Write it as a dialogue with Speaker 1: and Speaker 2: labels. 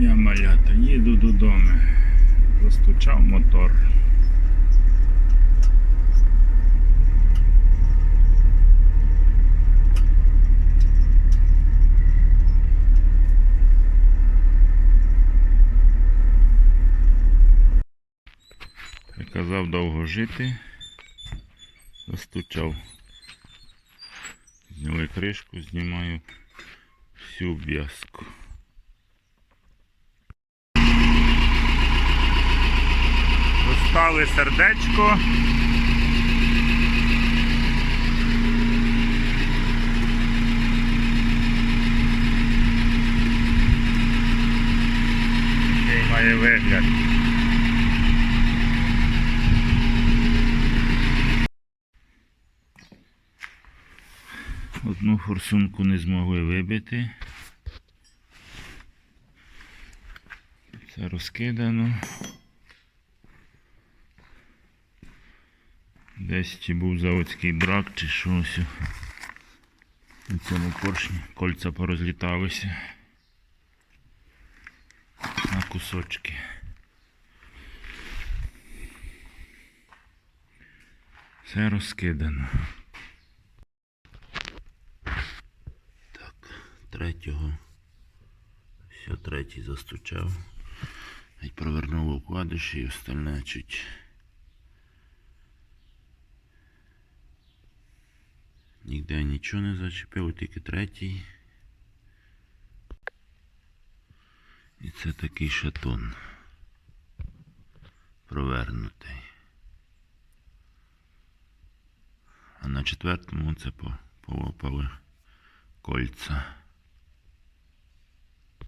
Speaker 1: дня, малята, їду додому. Застучав мотор. Приказав довго жити. Застучав. Зняли кришку, знімаю всю в'язку. Достали сердечко. Який має вигляд. Одну форсунку не змогли вибити. Це розкидано. Десь чи був заводський брак, чи щось. На цьому поршні кольця порозліталися на кусочки. Все розкидано. Так, третього. Все, третій застучав. Провернув укладиші і остальне чуть. Ніде нічого не зачепив, тільки третій. І це такий шатун. Провернутий. А на четвертому це повопали кольця.